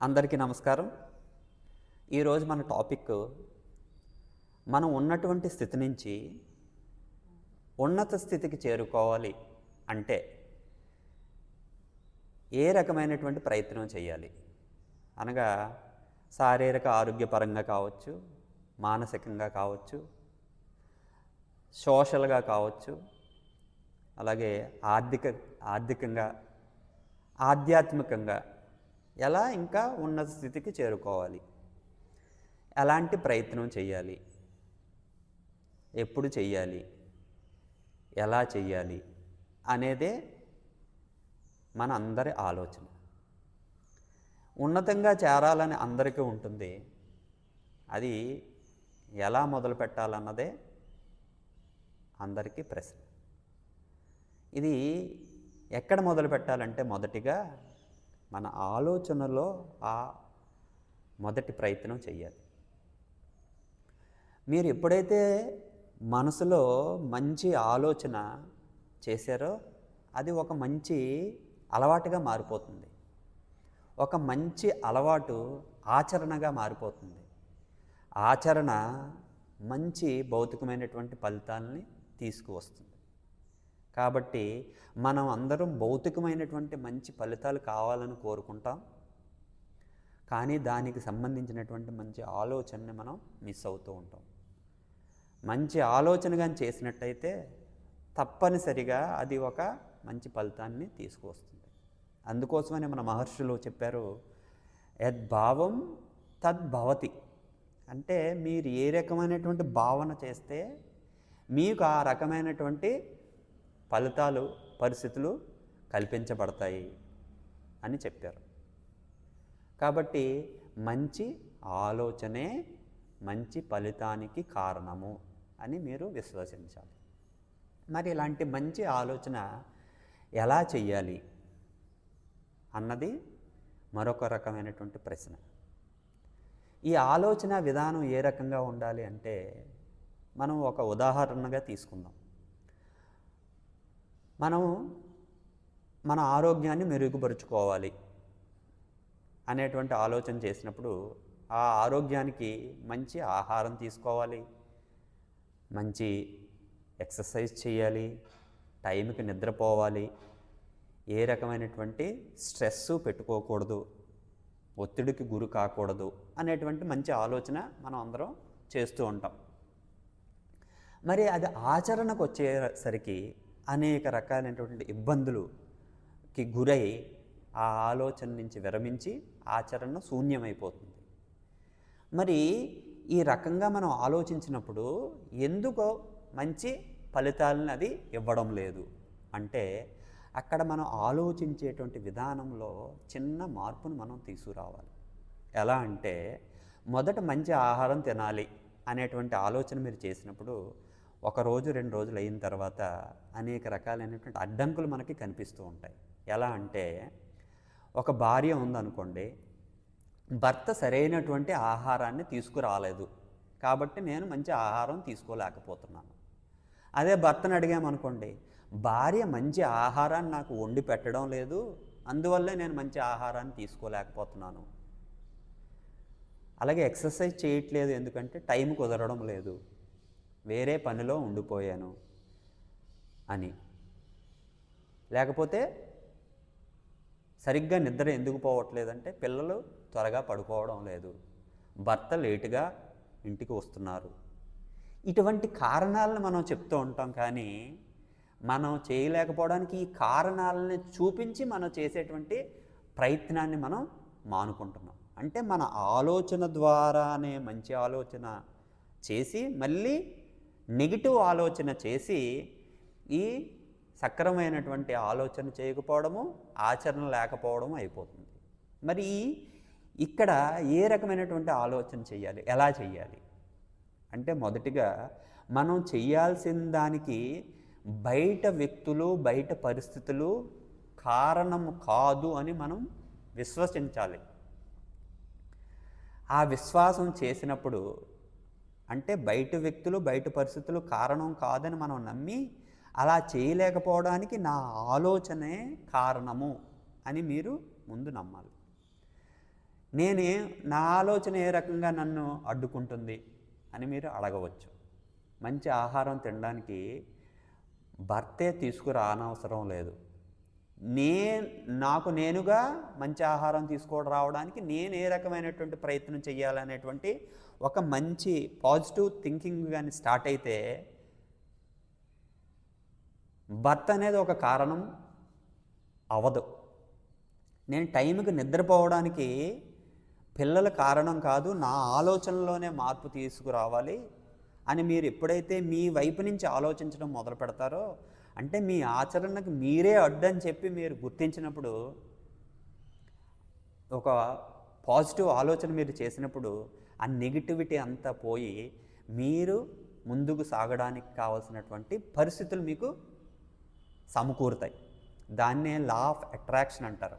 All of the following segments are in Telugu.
అందరికీ నమస్కారం. ఈరోజు మన టాపిక్ మనం ఉన్నటువంటి స్థితి నుంచి ఉన్నత స్థితికి చేరుకోవాలి అంటే ఏ రకమైనటువంటి ప్రయత్నం చేయాలి? అనగా శారీరక ఆరోగ్యపరంగా కావచ్చు మానసికంగా కావచ్చు సోషల్గా కావచ్చు అలాగే ఆర్థిక ఆర్థికంగా ఆధ్యాత్మికంగా ఎలా ఇంకా ఉన్నత స్థితికి చేరుకోవాలి? ఎలాంటి ప్రయత్నం చేయాలి ఎప్పుడు చెయ్యాలి? ఎలా చెయ్యాలి? అనేదే మన అందరి ఆలోచన. ఉన్నతంగా చేరాలని అందరికీ ఉంటుంది. అది ఎలా మొదలు పెట్టాలన్నదే అందరికీ ప్రశ్న. ఇది ఎక్కడ మొదలు పెట్టాలంటే మొదటిగా మన ఆలోచనలో ఆ మొదటి ప్రయత్నం చేయాలి మీరు ఎప్పుడైతే మనసులో మంచి ఆలోచన చేశారో అది ఒక మంచి అలవాటుగా మారిపోతుంది. ఒక మంచి అలవాటు ఆచరణగా మారిపోతుంది. ఆచరణ మంచి భౌతికమైనటువంటి ఫలితాలని తీసుకువస్తుంది. కాబట్టి మనం అందరం భౌతికమైనటువంటి మంచి ఫలితాలు కావాలని కోరుకుంటాం. కానీ దానికి సంబంధించినటువంటి మంచి ఆలోచనని మనం మిస్ అవుతూ ఉంటాం. మంచి ఆలోచన కానీ చేసినట్టయితే తప్పనిసరిగా అది ఒక మంచి ఫలితాన్ని తీసుకువస్తుంది. అందుకోసమని మన మహర్షులు చెప్పారు యద్భావం తద్భవతి అంటే మీరు ఏ రకమైనటువంటి భావన చేస్తే మీకు ఆ రకమైనటువంటి ఫలితాలు పరిస్థితులు కల్పించబడతాయి అని చెప్పారు. కాబట్టి మంచి ఆలోచనే మంచి ఫలితానికి కారణము అని మీరు విశ్వసించాలి. మరి ఇలాంటి మంచి ఆలోచన ఎలా చెయ్యాలి అన్నది మరొక రకమైనటువంటి ప్రశ్న. ఈ ఆలోచన విధానం ఏ రకంగా ఉండాలి అంటే మనం ఒక ఉదాహరణగా తీసుకుందాం. మనం మన ఆరోగ్యాన్ని మెరుగుపరుచుకోవాలి అనేటువంటి ఆలోచన చేసినప్పుడు ఆ ఆరోగ్యానికి మంచి ఆహారం తీసుకోవాలి మంచి ఎక్సర్సైజ్ చేయాలి టైంకి నిద్రపోవాలి ఏ రకమైనటువంటి స్ట్రెస్ పెట్టుకోకూడదు ఒత్తిడికి గురి కాకూడదు అనేటువంటి మంచి ఆలోచన మనం అందరం చేస్తూ ఉంటాం. మరి అది ఆచరణకు వచ్చేసరికి అనేక రకాలైనటువంటి ఇబ్బందులుకి గురై ఆ ఆలోచన నుంచి విరమించి ఆచరణ శూన్యమైపోతుంది. మరి ఈ రకంగా మనం ఆలోచించినప్పుడు ఎందుకో మంచి ఫలితాలను అది ఇవ్వడం లేదు. అంటే అక్కడ మనం ఆలోచించేటువంటి విధానంలో చిన్న మార్పును మనం తీసుకురావాలి. ఎలా అంటే మొదట మంచి ఆహారం తినాలి అనేటువంటి ఆలోచన మీరు చేసినప్పుడు ఒక రోజు రెండు రోజులు అయిన తర్వాత అనేక రకాలైనటువంటి అడ్డంకులు మనకి కనిపిస్తూ ఉంటాయి. ఎలా అంటే ఒక భార్య ఉందనుకోండి భర్త సరైనటువంటి ఆహారాన్ని తీసుకురాలేదు. కాబట్టి నేను మంచి ఆహారం తీసుకోలేకపోతున్నాను. అదే భర్తను అడిగామనుకోండి భార్య మంచి ఆహారాన్ని నాకు వండి పెట్టడం లేదు అందువల్లే నేను మంచి ఆహారాన్ని తీసుకోలేకపోతున్నాను. అలాగే ఎక్సర్సైజ్ చేయట్లేదు ఎందుకంటే టైం కుదరడం లేదు. వేరే పనిలో ఉండిపోయాను అని. లేకపోతే సరిగ్గా నిద్ర ఎందుకు పోవట్లేదంటే పిల్లలు త్వరగా పడుకోవడం లేదు. భర్త లేటుగా ఇంటికి వస్తున్నారు. ఇటువంటి కారణాలను మనం చెప్తూ ఉంటాం కానీ మనం చేయలేకపోవడానికి ఈ కారణాలని చూపించి మనం చేసేటువంటి ప్రయత్నాన్ని మనం మానుకుంటున్నాం. అంటే మన ఆలోచన ద్వారానే మంచి ఆలోచన చేసి మళ్ళీ నెగిటివ్ ఆలోచన చేసి ఈ సక్రమైనటువంటి ఆలోచన చేయకపోవడము ఆచరణ లేకపోవడం అయిపోతుంది. మరి ఇక్కడ ఏ రకమైనటువంటి ఆలోచన చేయాలి? ఎలా చేయాలి? అంటే మొదటిగా మనం చేయాల్సిన దానికి బయట వ్యక్తులు బయట పరిస్థితులు కారణం కాదు అని మనం విశ్వసించాలి. ఆ విశ్వాసం చేసినప్పుడు అంటే బయట వ్యక్తులు బయట పరిస్థితులు కారణం కాదని మనం నమ్మి అలా చేయలేకపోవడానికి నా ఆలోచనే కారణము అని మీరు ముందు నమ్మాలి. నేనే నా ఆలోచన ఏ రకంగా నన్ను అడ్డుకుంటుంది అని మీరు అడగవచ్చు. మంచి ఆహారం తినడానికి భర్తే తీసుకురానవసరం లేదు. నే నాకు నేనుగా మంచి ఆహారం తీసుకోవడం రావడానికి నేను ఏ రకమైనటువంటి ప్రయత్నం చేయాలనేటువంటి ఒక మంచి పాజిటివ్ థింకింగ్ కానీ స్టార్ట్ అయితే భర్త అనేది ఒక కారణం అవదు నేను టైంకి నిద్రపోవడానికి పిల్లల కారణం కాదు నా ఆలోచనలోనే మార్పు తీసుకురావాలి అని మీరు ఎప్పుడైతే మీ వైపు నుంచి ఆలోచించడం మొదలు పెడతారో అంటే మీ ఆచరణకు మీరే అడ్డని చెప్పి మీరు గుర్తించినప్పుడు ఒక పాజిటివ్ ఆలోచన మీరు చేసినప్పుడు ఆ నెగిటివిటీ అంతా పోయి మీరు ముందుకు సాగడానికి కావాల్సినటువంటి పరిస్థితులు మీకు సమకూరుతాయి. దాన్నే లా ఆఫ్ అట్రాక్షన్ అంటారు.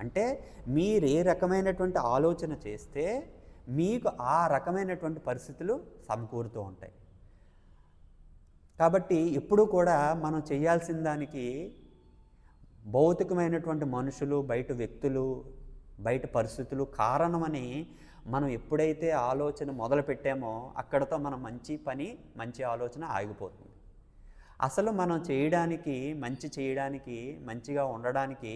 అంటే మీరు ఏ రకమైనటువంటి ఆలోచన చేస్తే మీకు ఆ రకమైనటువంటి పరిస్థితులు సమకూరుతూ ఉంటాయి. కాబట్టి ఎప్పుడూ కూడా మనం చేయాల్సిన దానికి భౌతికమైనటువంటి మనుషులు బయట వ్యక్తులు బయట పరిస్థితులు కారణమని మనం ఎప్పుడైతే ఆలోచన మొదలు పెట్టామో అక్కడతో మనం మంచి పని మంచి ఆలోచన ఆగిపోతుంది. అసలు మనం చేయడానికి మంచి చేయడానికి మంచిగా ఉండడానికి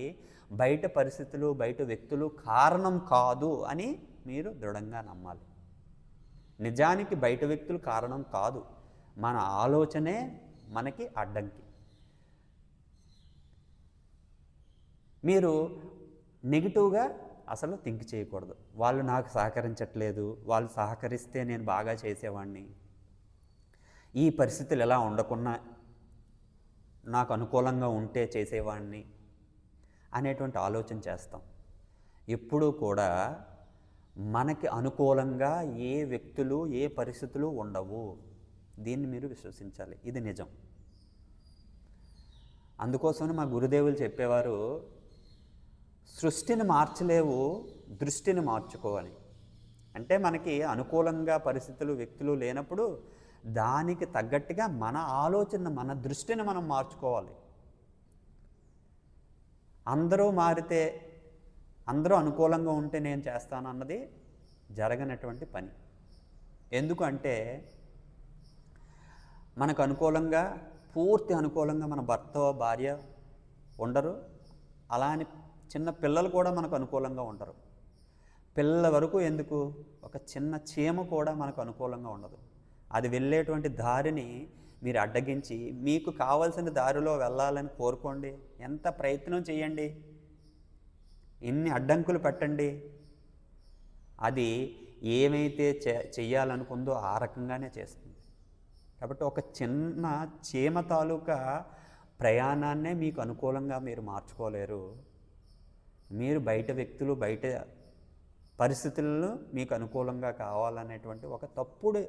బయట పరిస్థితులు బయట వ్యక్తులు కారణం కాదు అని మీరు దృఢంగా నమ్మాలి. నిజానికి బయట వ్యక్తులు కారణం కాదు. మన ఆలోచనే మనకి అడ్డంకి. మీరు నెగిటివ్గా అసలు థింక్ చేయకూడదు. వాళ్ళు నాకు సహకరించట్లేదు వాళ్ళు సహకరిస్తే నేను బాగా చేసేవాడిని ఈ పరిస్థితులు ఎలా ఉండకున్నా నాకు అనుకూలంగా ఉంటే చేసేవాడిని అనేటువంటి ఆలోచన చేస్తాం. ఎప్పుడూ కూడా మనకి అనుకూలంగా ఏ వ్యక్తులు ఏ పరిస్థితులు ఉండవు. దీన్ని మీరు విశ్వసించాలి. ఇది నిజం. అందుకోసమని మా గురుదేవులు చెప్పేవారు సృష్టిని మార్చలేవు దృష్టిని మార్చుకోవాలి. అంటే మనకి అనుకూలంగా పరిస్థితులు వ్యక్తులు లేనప్పుడు దానికి తగ్గట్టుగా మన ఆలోచన మన దృష్టిని మనం మార్చుకోవాలి. అందరూ మారితే అందరూ అనుకూలంగా ఉంటే నేను చేస్తాను అన్నది జరగనటువంటి పని. ఎందుకంటే మనకు అనుకూలంగా పూర్తి అనుకూలంగా మన భర్త భార్య ఉండరు. అలా అని చిన్న పిల్లలు కూడా మనకు అనుకూలంగా ఉండరు. పిల్లల వరకు ఎందుకు? ఒక చిన్న చీమ కూడా మనకు అనుకూలంగా ఉండదు. అది వెళ్ళేటువంటి దారిని మీరు అడ్డగించి మీకు కావలసిన దారిలో వెళ్ళాలని కోరుకోండి. ఎంత ప్రయత్నం చేయండి. ఎన్ని అడ్డంకులు పెట్టండి. అది ఏమైతే చెయ్యాలనుకుందో ఆ రకంగానే చేస్తుంది. కాబట్టి ఒక చిన్న చీమ తాలూకా ప్రయాణాన్నే మీకు అనుకూలంగా మీరు మార్చుకోలేరు. మీరు బయట వ్యక్తులు బయట పరిస్థితులను మీకు అనుకూలంగా కావాలనేటువంటి ఒక తప్పుడు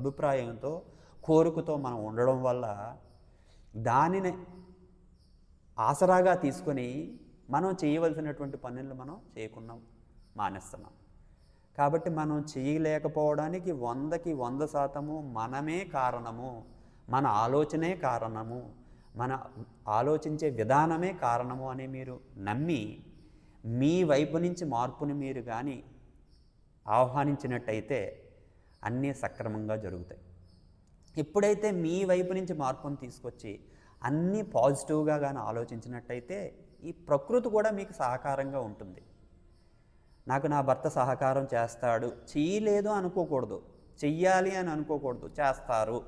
అభిప్రాయంతో కోరికతో మనం ఉండడం వల్ల దానిని ఆసరాగా తీసుకొని మనం చేయవలసినటువంటి పనులు మనం చేయకుండా మానేస్తున్నాం. కాబట్టి మనం చేయలేకపోవడానికి వందకి వంద శాతము మనమే కారణము మన ఆలోచనే కారణము మన ఆలోచించే విధానమే కారణము అని మీరు నమ్మి మీ వైపు నుంచి మార్పుని మీరు కానీ ఆహ్వానించినట్టయితే అన్నీ సక్రమంగా జరుగుతాయి. ఎప్పుడైతే మీ వైపు నుంచి మార్పును తీసుకొచ్చి అన్నీ పాజిటివ్గా కానీ ఆలోచించినట్టయితే ఈ ప్రకృతి కూడా మీకు సహకారంగా ఉంటుంది. నాకు నా భర్త సహకారం చేస్తాడు. చేయలేదు అనుకోకూడదు. చెయ్యాలి అని అనుకోకూడదు. చేస్తారు.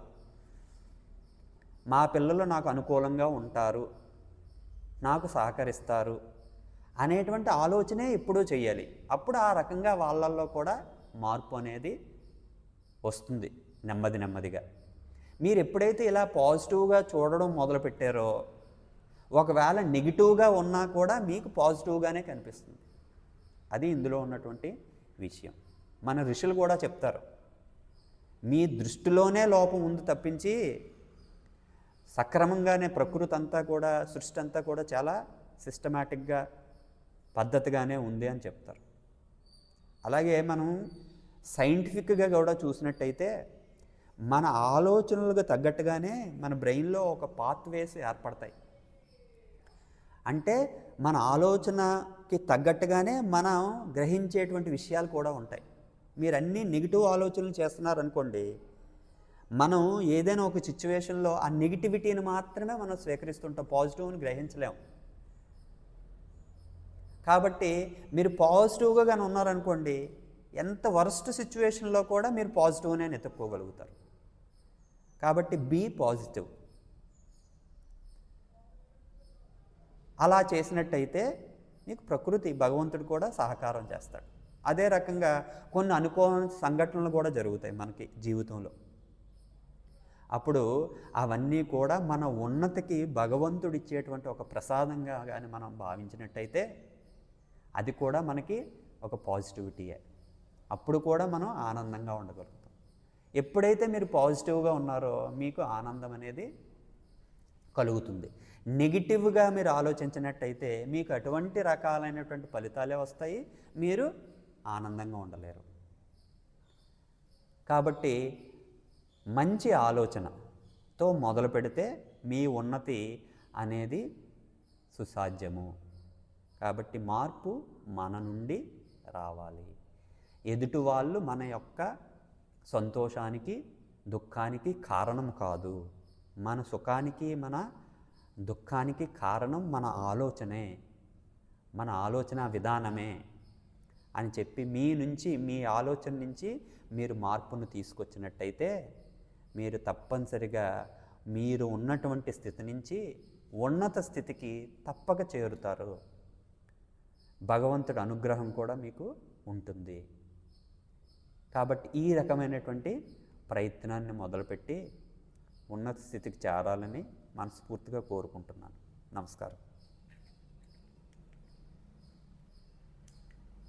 మా పిల్లలు నాకు అనుకూలంగా ఉంటారు. నాకు సహకరిస్తారు. అనేటువంటి ఆలోచనే ఎప్పుడూ చేయాలి అప్పుడు ఆ రకంగా వాళ్ళల్లో కూడా మార్పు అనేది వస్తుంది నెమ్మది నెమ్మదిగా. మీరు ఎప్పుడైతే ఇలా పాజిటివ్గా చూడడం మొదలుపెట్టారో ఒకవేళ నెగిటివ్గా ఉన్నా కూడా మీకు పాజిటివ్గానే కనిపిస్తుంది. అది ఇందులో ఉన్నటువంటి విషయం. మన ఋషులు కూడా చెప్తారు. మీ దృష్టిలోనే లోపం ఉంది తప్పించి సక్రమంగానే ప్రకృతి అంతా కూడా సృష్టి అంతా కూడా చాలా సిస్టమేటిక్గా పద్ధతిగానే ఉంది అని చెప్తారు. అలాగే మనం సైంటిఫిక్గా కూడా చూసినట్టయితే మన ఆలోచనలకు తగ్గట్టుగానే మన బ్రెయిన్లో ఒక పాత్వేస్ ఏర్పడతాయి. అంటే మన ఆలోచనకి తగ్గట్టుగానే మనం గ్రహించేటువంటి విషయాలు కూడా ఉంటాయి. మీరు అన్ని నెగిటివ్ ఆలోచనలు చేస్తున్నారనుకోండి మనం ఏదైనా ఒక సిచ్యువేషన్లో ఆ నెగిటివిటీని మాత్రమే మనం స్వీకరిస్తుంటాం పాజిటివ్ని గ్రహించలేం. కాబట్టి మీరు పాజిటివ్గా కానీ ఉన్నారనుకోండి ఎంత వరస్ట్ సిచ్యువేషన్లో కూడా మీరు పాజిటివ్నే ఎత్తుక్కోగలుగుతారు. కాబట్టి బీ పాజిటివ్. అలా చేసినట్టయితే నీకు ప్రకృతి భగవంతుడు కూడా సహకారం చేస్తాడు. అదే రకంగా కొన్ని అనుకోని సంఘటనలు కూడా జరుగుతాయి మనకి జీవితంలో. అప్పుడు అవన్నీ కూడా మన ఉన్నతికి భగవంతుడు ఇచ్చేటువంటి ఒక ప్రసాదంగా కానీ మనం భావించినట్టయితే అది కూడా మనకి ఒక పాజిటివిటీయే అప్పుడు కూడా మనం ఆనందంగా ఉండగలుగుతాం. ఎప్పుడైతే మీరు పాజిటివ్గా ఉన్నారో మీకు ఆనందం అనేది కలుగుతుంది. నెగిటివ్గా మీరు ఆలోచించినట్టయితే మీకు అటువంటి రకాలైనటువంటి ఫలితాలే వస్తాయి. మీరు ఆనందంగా ఉండలేరు. కాబట్టి మంచి ఆలోచనతో మొదలు పెడితే మీ ఉన్నతి అనేది సుసాధ్యము. కాబట్టి మార్పు మన నుండి రావాలి. ఎదుటి వాళ్ళు మన యొక్క సంతోషానికి దుఃఖానికి కారణం కాదు. మన సుఖానికి మన దుఃఖానికి కారణం మన ఆలోచనే. మన ఆలోచన విధానమే అని చెప్పి మీ నుంచి మీ ఆలోచన నుంచి మీరు మార్పును తీసుకొచ్చినట్టయితే మీరు తప్పనిసరిగా మీరు ఉన్నటువంటి స్థితి నుంచి ఉన్నత స్థితికి తప్పక చేరుతారు. భగవంతుడి అనుగ్రహం కూడా మీకు ఉంటుంది. కాబట్టి ఈ రకమైనటువంటి ప్రయత్నాన్ని మొదలుపెట్టి ఉన్నత స్థితికి చేరాలని మనస్ఫూర్తిగా కోరుకుంటున్నాను. నమస్కారం.